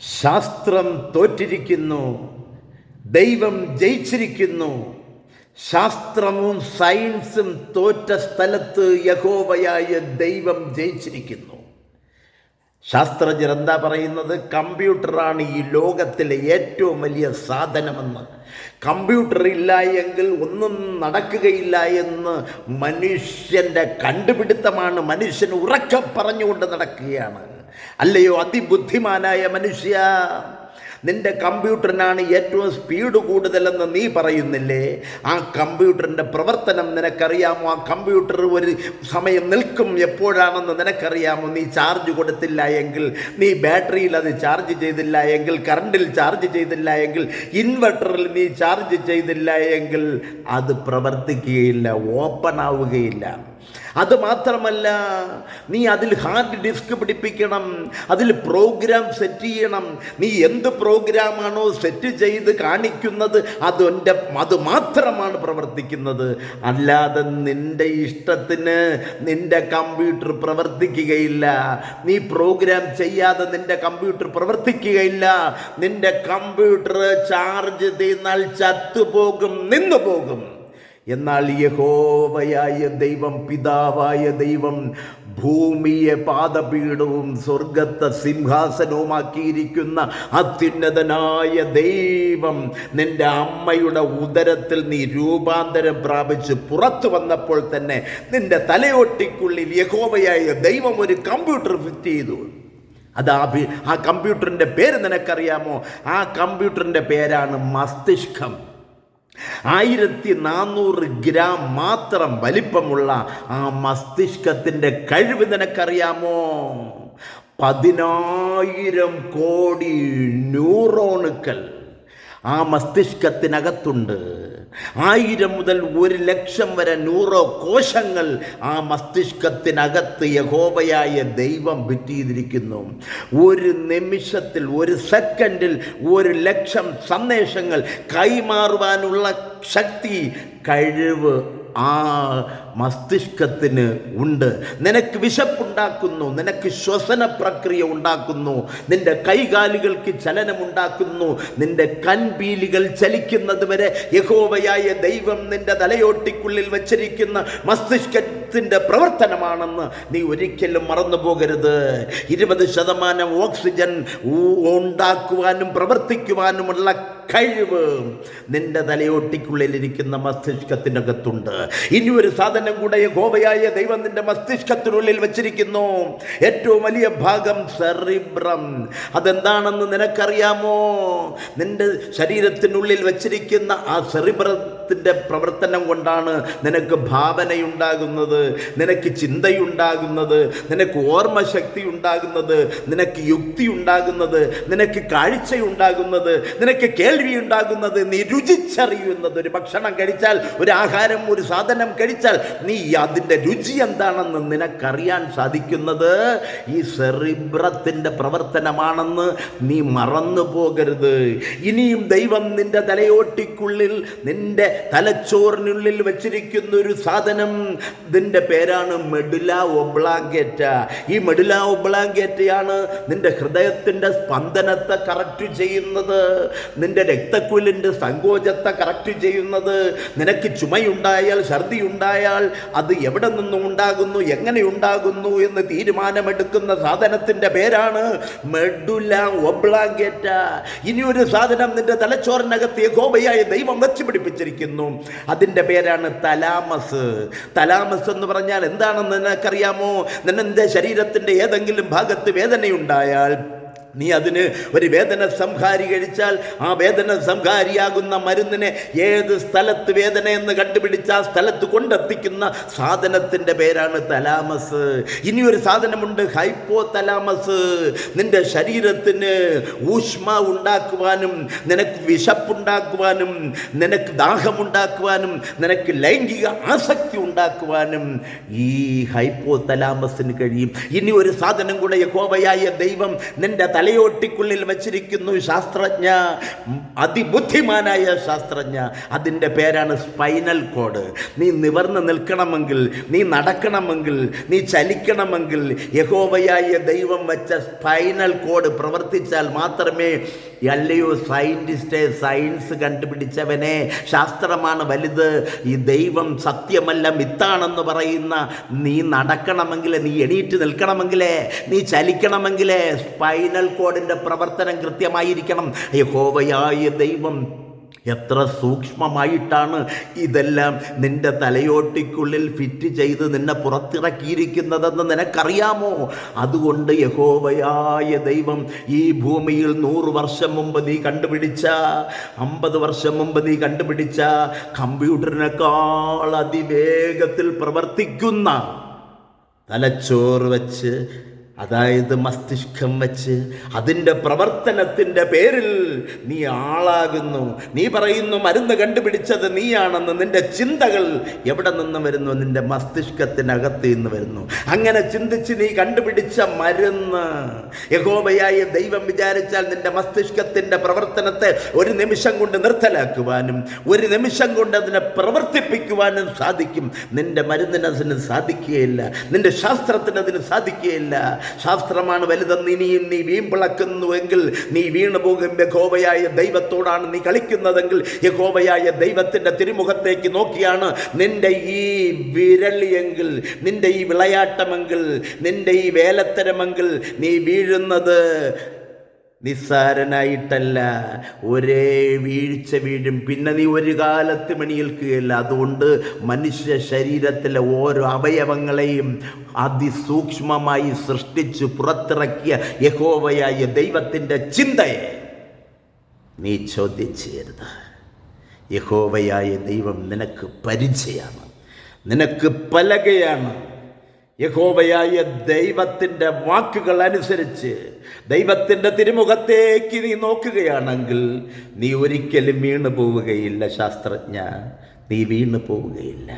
ശാസ്ത്രം തോറ്റിരിക്കുന്നു ദൈവം ജയിച്ചിരിക്കുന്നു. ശാസ്ത്രവും സയൻസും തോറ്റ സ്ഥലത്ത് യഹോവയായ ദൈവം ജയിച്ചിരിക്കുന്നു. ശാസ്ത്രജ്ഞർ എന്താ പറയുന്നത്? കമ്പ്യൂട്ടറാണ് ഈ ലോകത്തിലെ ഏറ്റവും വലിയ സാധനമെന്ന്. കമ്പ്യൂട്ടർ ഇല്ല എങ്കിൽ ഒന്നും നടക്കുകയില്ല എന്ന് മനുഷ്യന്റെ കണ്ടുപിടുത്തമാണ്. മനുഷ്യൻ ഉറക്കം പറഞ്ഞുകൊണ്ട് നടക്കുകയാണ്. അല്ലയോ അതിബുദ്ധിമാനായ മനുഷ്യ നിന്റെ കമ്പ്യൂട്ടറിനാണ് ഏറ്റവും സ്പീഡ് കൂടുതലെന്ന് നീ പറയുന്നില്ലേ? ആ കമ്പ്യൂട്ടറിന്റെ പ്രവർത്തനം നിനക്കറിയാമോ? ആ കമ്പ്യൂട്ടർ ഒരു സമയം നിൽക്കും എപ്പോഴാണെന്ന് നിനക്കറിയാമോ? നീ ചാർജ് കൊടുത്തില്ല എങ്കിൽ നീ ബാറ്ററിയിൽ അത് ചാർജ് ചെയ്തില്ല എങ്കിൽ കറണ്ടിൽ ചാർജ് ചെയ്തില്ല എങ്കിൽ ഇൻവെർട്ടറിൽ നീ ചാർജ് ചെയ്തില്ല എങ്കിൽ അത് പ്രവർത്തിക്കുകയില്ല ഓപ്പൺ ആവുകയില്ല. അത് മാത്രമല്ല നീ അതിൽ ഹാർഡ് ഡിസ്ക് പിടിപ്പിക്കണം അതിൽ പ്രോഗ്രാം സെറ്റ് ചെയ്യണം. നീ എന്ത് പ്രോഗ്രാമാണോ സെറ്റ് ചെയ്ത് കാണിക്കുന്നത് അതൊന്റെ അത് മാത്രമാണ് പ്രവർത്തിക്കുന്നത്. അല്ലാതെ നിന്റെ ഇഷ്ടത്തിന് നിന്റെ കമ്പ്യൂട്ടർ പ്രവർത്തിക്കുകയില്ല. നീ പ്രോഗ്രാം ചെയ്യാതെ നിന്റെ കമ്പ്യൂട്ടർ പ്രവർത്തിക്കുകയില്ല. നിന്റെ കമ്പ്യൂട്ടർ ചാർജ് ചെയ്യുന്നാൽ ചത്തുപോകും നിന്നു പോകും എന്നാൽ യഹോവയായ ദൈവം പിതാവായ ദൈവം ഭൂമിയെ പാദപീഠവും സ്വർഗത്തെ സിംഹാസനവുമാക്കിയിരിക്കുന്ന അത്യുന്നതനായ ദൈവം നിന്റെ അമ്മയുടെ ഉദരത്തിൽ നീ രൂപാന്തരം പ്രാപിച്ച് പുറത്തു വന്നപ്പോൾ തന്നെ നിന്റെ തലയോട്ടിക്കുള്ളിൽ യഹോവയായ ദൈവം ഒരു കമ്പ്യൂട്ടർ ഫിറ്റ് ചെയ്തു. അത് ആ ആ കമ്പ്യൂട്ടറിന്റെ പേര് നിനക്കറിയാമോ? ആ കമ്പ്യൂട്ടറിന്റെ പേരാണ് മസ്തിഷ്കം. ആയിരത്തി നാനൂറ് ഗ്രാം മാത്രം വലിപ്പമുള്ള ആ മസ്തിഷ്കത്തിന്റെ കഴിവ് നിനക്കറിയാമോ? പതിനായിരം കോടി ന്യൂറോണുകൾ ആ മസ്തിഷ്കത്തിനകത്തുണ്ട്. ആയിരം മുതൽ ഒരു ലക്ഷം വരെ നൂറോ കോശങ്ങൾ ആ മസ്തിഷ്കത്തിനകത്ത് യഹോബയായ ദൈവം വിറ്റിയിരിക്കുന്നു ഒരു നിമിഷത്തിൽ ഒരു സെക്കൻഡിൽ ഒരു ലക്ഷം സന്ദേശങ്ങൾ കൈമാറുവാനുള്ള ശക്തി കഴിവ് ആ മസ്തിഷ്കത്തിന് ഉണ്ട്. നിനക്ക് വിശപ്പുണ്ടാക്കുന്നു നിനക്ക് ശ്വസന പ്രക്രിയ ഉണ്ടാക്കുന്നു നിന്റെ കൈകാലുകൾക്ക് ചലനമുണ്ടാക്കുന്നു നിന്റെ കൺപീലികൾ ചലിക്കുന്നത് വരെ യഹോവയായ ദൈവം നിന്റെ തലയോട്ടിക്കുള്ളിൽ വച്ചിരിക്കുന്ന മസ്തിഷ്കത്തിന്റെ പ്രവർത്തനമാണെന്ന് നീ ഒരിക്കലും മറന്നു പോകരുത്. ഇരുപത് ശതമാനം ഓക്സിജൻ ഉണ്ടാക്കുവാനും പ്രവർത്തിക്കുവാനുമുള്ള കഴിവ് നിന്റെ തലയോട്ടിക്കുള്ളിലിരിക്കുന്ന മസ്തിഷ്കത്തിനകത്തുണ്ട്. ഇനി ഒരു സാധനം കൂടെ ഗോവയായ ദൈവം നിന്റെ മസ്തിഷ്കത്തിനുള്ളിൽ വെച്ചിരിക്കുന്നു. ഏറ്റവും വലിയ ഭാഗം സെറിബ്രം. അതെന്താണെന്ന് നിനക്കറിയാമോ? നിന്റെ ശരീരത്തിനുള്ളിൽ വെച്ചിരിക്കുന്ന ആ സെറിബ്രത്തിന്റെ പ്രവർത്തനം കൊണ്ടാണ് നിനക്ക് ഭാവനയുണ്ടാകുന്നത് നിനക്ക് ചിന്തയുണ്ടാകുന്നത് നിനക്ക് ഓർമ്മശക്തി ഉണ്ടാകുന്നത് നിനക്ക് യുക്തി ഉണ്ടാകുന്നത് നിനക്ക് കാഴ്ചയുണ്ടാകുന്നത് നിനക്ക് കേൾവി ഉണ്ടാകുന്നത് നീ രുചിച്ചറിയുന്നത്. ഒരു ഭക്ഷണം കഴിച്ചാൽ ഒരു ആഹാരം ഒരു സാധനം കഴിച്ചാൽ നീ അതിന്റെ രുചി എന്താണെന്ന് നിനക്കറിയാൻ സാധിക്കുന്നത്? ഈ സെറിബ്രത്തിന്റെ പ്രവർത്തനമാണെന്ന് നീ മറന്നു പോകരുത് ഇനിയും ദൈവം നിന്റെ തലയോട്ടിക്കുള്ളിൽ നിന്റെ തലച്ചോറിനുള്ളിൽ വെച്ചിരിക്കുന്ന ഒരു സാധനം. ഇതിന്റെ പേരാണ് മെഡുല ഒബ്ലാങ്കേറ്റ ഈ മെഡുല ഒബ്ലാങ്കേറ്റയാണ് നിന്റെ ഹൃദയത്തിന്റെ സ്പന്ദനത്തെ കറക്റ്റ് ചെയ്യുന്നത്. നിന്റെ രക്തക്കുലിന്റെ സങ്കോചത്തെ കറക്റ്റ് ചെയ്യുന്നത്. നിനക്ക് ചുമയുണ്ടായാൽ ഛർദി ഉണ്ടായാൽ അത് എവിടെ നിന്നും ഉണ്ടാകുന്നു എങ്ങനെ ഉണ്ടാകുന്നു എന്ന് തീരുമാനമെടുക്കുന്ന സാധനത്തിന്റെ പേരാണ് മെഡുല ഒബ്ലാങ്കേറ്റ ഇനിയൊരു സാധനം നിന്റെ തലച്ചോറിനകത്ത് യഹോബയായ ദൈവം വെച്ച് പിടിപ്പിച്ചിരിക്കുന്നു അതിന്റെ പേരാണ് തലാമസ്. തലാമസ് എന്ന് പറഞ്ഞാൽ എന്താണെന്ന് നിനക്കറിയാമോ? നിന്റെ ശരീരത്തിന്റെ ഏതെങ്കിലും ഭാഗത്ത് വേദനയുണ്ടായാൽ നീ അതിന് ഒരു വേദന സംഹാരി കഴിച്ചാൽ ആ വേദന സംഹാരിയാകുന്ന മരുന്നിനെ ഏത് സ്ഥലത്ത് വേദന എന്ന് കണ്ടുപിടിച്ച ആ സ്ഥലത്ത് കൊണ്ടെത്തിക്കുന്ന സാധനത്തിന്റെ പേരാണ് തലാമസ്. ഇനിയൊരു സാധനമുണ്ട് ഹൈപ്പോ തലാമസ് നിന്റെ ശരീരത്തിന് ഊഷ്മ ഉണ്ടാക്കുവാനും നിനക്ക് വിശപ്പുണ്ടാക്കുവാനും നിനക്ക് ദാഹമുണ്ടാക്കുവാനും നിനക്ക് ലൈംഗിക ആസക്തി ഉണ്ടാക്കുവാനും ഈ ഹൈപ്പോ തലാമസിന് കഴിയും. ഇനി ഒരു സാധനം കൂടെ യഹോവയായ ദൈവം നിന്റെ തലയോട്ടിക്കുള്ളിൽ വച്ചിരിക്കുന്നു ശാസ്ത്രജ്ഞ അതിബുദ്ധിമാനായ ശാസ്ത്രജ്ഞ. അതിന്റെ പേരാണ് സ്പൈനൽ കോഡ്. നീ നിവർന്ന് നിൽക്കണമെങ്കിൽ നീ നടക്കണമെങ്കിൽ നീ ചലിക്കണമെങ്കിൽ യഹോവയായ ദൈവം വെച്ച സ്പൈനൽ കോഡ് പ്രവർത്തിച്ചാൽ മാത്രമേ അല്ലയോ സയന്റിസ്റ്റ് സയൻസ് കണ്ടുപിടിച്ചവനെ? ശാസ്ത്രമാണ് വലുത്. ഈ ദൈവം സത്യമല്ല മിത്താണെന്ന് പറയുന്ന നീ നടക്കണമെങ്കിൽ നീ എണീറ്റ് നിൽക്കണമെങ്കിലേ നീ ചലിക്കണമെങ്കിലേ സ്പൈനൽ കോഡിന്റെ പ്രവർത്തനം കൃത്യമായിരിക്കണം. യഹോവയായ ദൈവം എത്ര സൂക്ഷ്മമായിട്ടാണ് ഇതെല്ലാം നിന്റെ തലയോട്ടിക്കുള്ളിൽ ഫിറ്റ് ചെയ്ത് നിന്നെ പുറത്തിറക്കിയിരിക്കുന്നതെന്ന് നിനക്കറിയാമോ? അതുകൊണ്ട് യഹോവയായ ദൈവം ഈ ഭൂമിയിൽ നൂറ് വർഷം മുമ്പ് നീ കണ്ടുപിടിച്ച അമ്പത് വർഷം മുമ്പ് നീ കണ്ടുപിടിച്ച കമ്പ്യൂട്ടറിനേക്കാൾ അതിവേഗത്തിൽ പ്രവർത്തിക്കുന്ന തലച്ചോറ് വെച്ച് അതായത് മസ്തിഷ്കം വച്ച് അതിന്റെ പ്രവർത്തനത്തിന്റെ പേരിൽ നീ ആളാകുന്നു. നീ പറയുന്നു മരുന്ന് കണ്ടുപിടിച്ചത് നീയാണെന്ന് നിന്റെ ചിന്തകൾ എവിടെ നിന്ന് വരുന്നു? നിന്റെ മസ്തിഷ്കത്തിനകത്ത് നിന്ന് വരുന്നു. അങ്ങനെ ചിന്തിച്ച് നീ കണ്ടുപിടിച്ച മരുന്ന്. യഹോബയായ ദൈവം വിചാരിച്ചാൽ നിന്റെ മസ്തിഷ്കത്തിന്റെ പ്രവർത്തനത്തെ ഒരു നിമിഷം കൊണ്ട് നിർത്തലാക്കുവാനും ഒരു നിമിഷം കൊണ്ട് അതിനെ പ്രവർത്തിപ്പിക്കുവാനും സാധിക്കും. നിന്റെ മരുന്നിന് അതിന് സാധിക്കുകയില്ല. നിന്റെ ശാസ്ത്രത്തിന് അതിന് സാധിക്കുകയില്ല. ശാസ്ത്രമാണ് വലുതെന്ന് ഇനിയും നീ വീമ്പിളക്കുന്നുവെങ്കിൽ നീ വീണു പോകും യഹോവയായ ദൈവത്തോടാണ് നീ കളിക്കുന്നതെങ്കിൽ യഹോവയായ ദൈവത്തിന്റെ തിരുമുഖത്തേക്ക് നോക്കിയാണ് നിന്റെ ഈ വിരളിയെങ്കിൽ നിന്റെ ഈ വിളയാട്ടമെങ്കിൽ നിന്റെ ഈ വേലത്തരമെങ്കിൽ നീ വീഴുന്നത് നിസ്സാരനായിട്ടല്ല. ഒരേ വീഴ്ച വീഴും. പിന്നെ നീ ഒരു കാലത്ത് മണിയേൽക്കുകയില്ല. അതുകൊണ്ട് മനുഷ്യ ശരീരത്തിലെ ഓരോ അവയവങ്ങളെയും അതിസൂക്ഷ്മമായി സൃഷ്ടിച്ച് പുറത്തിറക്കിയ യഹോവയായ ദൈവത്തിന്റെ ചിന്തയെ നീ ചോദ്യം ചെയ്യരുത് യഹോവയായ ദൈവം നിനക്ക് പരിചയമാണ്. നിനക്ക് പലകയാണ്. യഹോവയായ ദൈവത്തിന്റെ വാക്കുകൾ അനുസരിച്ച് ദൈവത്തിന്റെ തിരുമുഖത്തേക്ക് നീ നോക്കുകയാണെങ്കിൽ നീ ഒരിക്കലും വീണു പോവുകയില്ല ശാസ്ത്രജ്ഞ. നീ വീണു പോവുകയില്ല